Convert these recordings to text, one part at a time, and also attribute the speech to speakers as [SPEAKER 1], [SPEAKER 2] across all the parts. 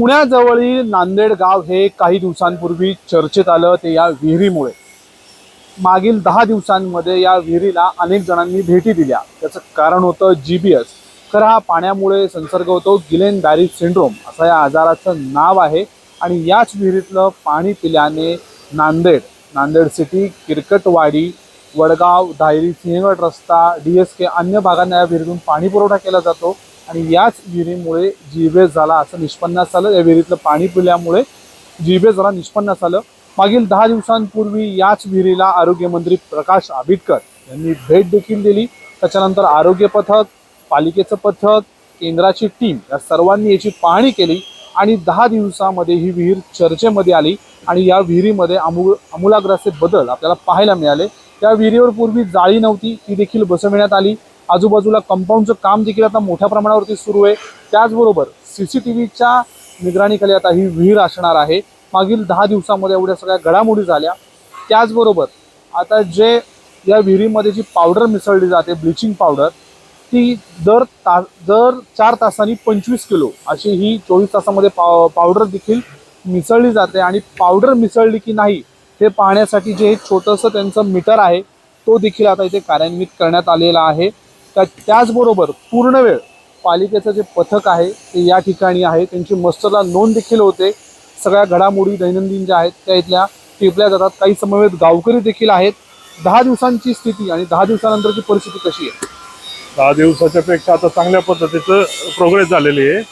[SPEAKER 1] पुण्याजवळील नांदेड गाव हे काही दिवसांपूर्वी चर्चेत आलं ते या विहिरीमुळे. मागील दहा दिवसांमध्ये या विहिरीला अनेक जणांनी भेटी दिल्या. त्याचं कारण होतं जी बी एस खरं हा पाण्यामुळे संसर्ग होतो गिलेन बॅरिज सिंड्रोम असं या आजाराचं नाव आहे आणि याच विहिरीतलं पाणी पिल्याने नांदेड नांदेड सिटी किरकटवाडी वडगाव धायरी सिंहगड रस्ता डी एस के अन्य भागांना या विहिरीतून पाणी पुरवठा केला जातो. आणि याच विहिरीमुळे जीवेस झाला असं निष्पन्नास आलं या विहिरीतलं पाणी पिल्यामुळे जीवेस झाला निष्पन्नास आलं मागील दहा दिवसांपूर्वी याच विहिरीला आरोग्यमंत्री प्रकाश आंबेडकर यांनी भेट देखील दिली. त्याच्यानंतर आरोग्य पथक पालिकेचं पथक केंद्राची टीम या सर्वांनी याची पाहणी केली आणि दहा दिवसामध्ये ही विहीर चर्चेमध्ये आली आणि या विहिरीमध्ये अमूल अमूलाग्र बदल आपल्याला पाहायला मिळाले. त्या विहिरीवर पूर्वी जाळी नव्हती ती देखील बसविण्यात आली. आजूबाजूला कंपाऊंडचं काम देखील आता मोठ्या प्रमाणावरती सुरू आहे. त्याचबरोबर सी सी टी व्हीच्या निगराणीखाली आता ही विहीर असणार आहे. मागील दहा दिवसामध्ये एवढ्या सगळ्या घडामोडी झाल्या. त्याचबरोबर आता जे या विहिरीमध्ये जी पावडर मिसळली जाते ब्लिचिंग पावडर ती दर ता दर चार तासांनी पंचवीस किलो अशी ही चोवीस तासामध्ये पाव पावडर देखील मिसळली जाते. आणि पावडर मिसळली की नाही हे पाहण्यासाठी जे एक छोटंसं त्यांचं मीटर आहे तो देखील आता इथे कार्यान्वित करण्यात आलेला आहे. त्या त्याचबरोबर पूर्ण वेळ पालिकेचं जे पथक आहे ते या ठिकाणी आहे. त्यांची मस्तला नोंद देखील होते. सगळ्या घडामोडी दैनंदिन ज्या आहेत त्या इथल्या टिपल्या जातात. काही समवेत गावकरी देखील आहेत. दहा दिवसांची स्थिती आणि दहा दिवसानंतरची परिस्थिती कशी आहे?
[SPEAKER 2] दहा दिवसाच्या पेक्षा आता चांगल्या पद्धतीचं प्रोग्रेस झालेली आहे.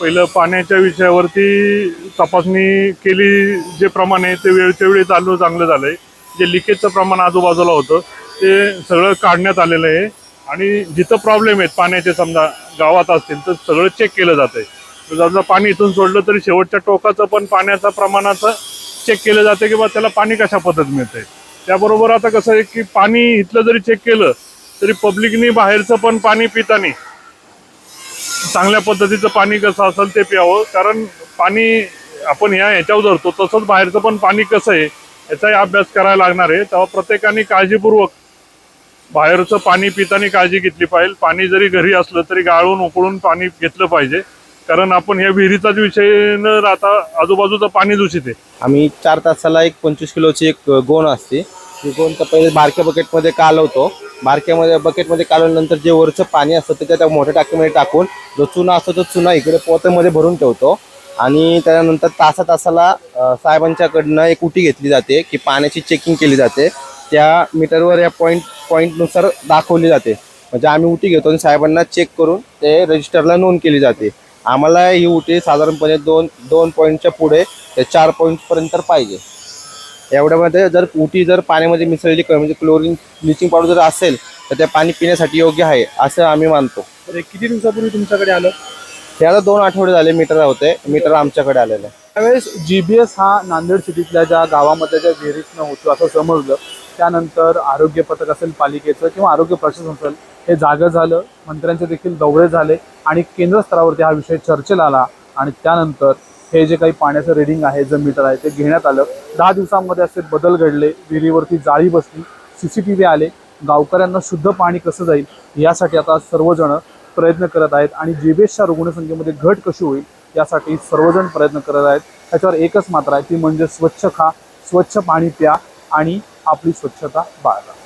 [SPEAKER 2] पहिलं पाण्याच्या विषयावरती तपासणी केली जे प्रमाण आहे ते वेळच्या वेळी चालू चांगलं झालं आहे जे लिकेजचं प्रमाण आजूबाजूला होतं ते सगळं काढण्यात आलेलं आहे. आणि जिथं प्रॉब्लेम आहेत पाण्याचे समजा गावात असतील तर सगळं चेक केलं जातं आहे समजा पाणी इथून सोडलं तरी शेवटच्या टोकाचं पण पाण्याचं प्रमाणाचं चेक केलं जातं की बा त्याला पाणी कशा पद्धत मिळतंय. त्याबरोबर आता कसं आहे की पाणी इथलं जरी चेक केलं तरी पब्लिकनी बाहेरचं पण पाणी पितानी चांगल्या पद्धतीचं पाणी कसं असेल ते प्यावं. कारण पाणी आपण ह्या ह्याच्यावर धरतो तसंच बाहेरचं पण पाणी कसं आहे याचाही अभ्यास करायला लागणार आहे. तेव्हा प्रत्येकाने काळजीपूर्वक बाहेरचं पाणी पिताना काळजी घेतली पाहिजे. पाणी जरी घरी असलं तरी गाळून उकळून पाणी घेतलं पाहिजे. कारण आपण या विहिरीचाच विषय न राहता आजूबाजूचं पाणी दूषित आहे.
[SPEAKER 3] आम्ही चार तासाला एक पंचवीस किलोची एक गोण असते. ती गोण तर पहिले बारक्या बकेटमध्ये कालवतो. बारक्यामध्ये बकेटमध्ये कालवल्यानंतर जे वरचं पाणी असतं ते त्या मोठ्या टाकीमध्ये टाकून जो चुना असतो तो चुना इकडे पोत्यामध्ये भरून ठेवतो. आणि त्यानंतर तासा तासाला साहेबांच्याकडनं एक उटी घेतली जाते की पाण्याची चेकिंग केली जाते. त्या मीटरवर या पॉईंट पॉईंटनुसार दाखवली जाते. म्हणजे आम्ही उटी घेतो आणि साहेबांना चेक करून ते रजिस्टरला नोंद केली जाते. आम्हाला ही उटी साधारणपणे दोन दोन पॉईंटच्या पुढे ते चार पॉईंटपर्यंत पाहिजे. एवढ्यामध्ये जर उटी जर पाण्यामध्ये मिसळली म्हणजे क्लोरीन ब्लिचिंग पावडर जर असेल तर ते पाणी पिण्यासाठी योग्य आहे असं आम्ही मानतो.
[SPEAKER 1] तर किती दिवसापूर्वी तुमच्याकडे आलं?
[SPEAKER 3] आता दोन आठवडे झाले मीटर होते मीटर आमच्याकडे आलेलं आहे.
[SPEAKER 1] त्यावेळेस जी बी एस हा नांदेड सिटीतल्या ज्या गावामध्ये ज्या विहिरीतनं होतो असं समजलं. त्यानंतर आरोग्य पथक असेल पालिकेचं किंवा आरोग्य प्रशासन असेल हे जागं झालं मंत्र्यांचे देखील दौरे झाले आणि केंद्र स्तरावरती हा विषय चर्चेला आला आणि त्यानंतर हे जे काही पाण्याचं रिडिंग आहे जे मीटर आहे ते घेण्यात आलं. दहा दिवसांमध्ये असे बदल घडले. विहिरीवरती जाळी बसली. सी सी टी व्ही आले. गावकऱ्यांना शुद्ध पाणी कसं जाईल यासाठी आता सर्वजण प्रयत्न करत आहेत आणि जीबेसच्या रुग्णसंख्येमध्ये घट कशी होईल यासाठी सर्वजण प्रयत्न करत आहेत. त्याच्यावर एकच मात्र आहे ती म्हणजे स्वच्छ खा स्वच्छ पाणी प्या आणि आपली स्वच्छता बाळगा.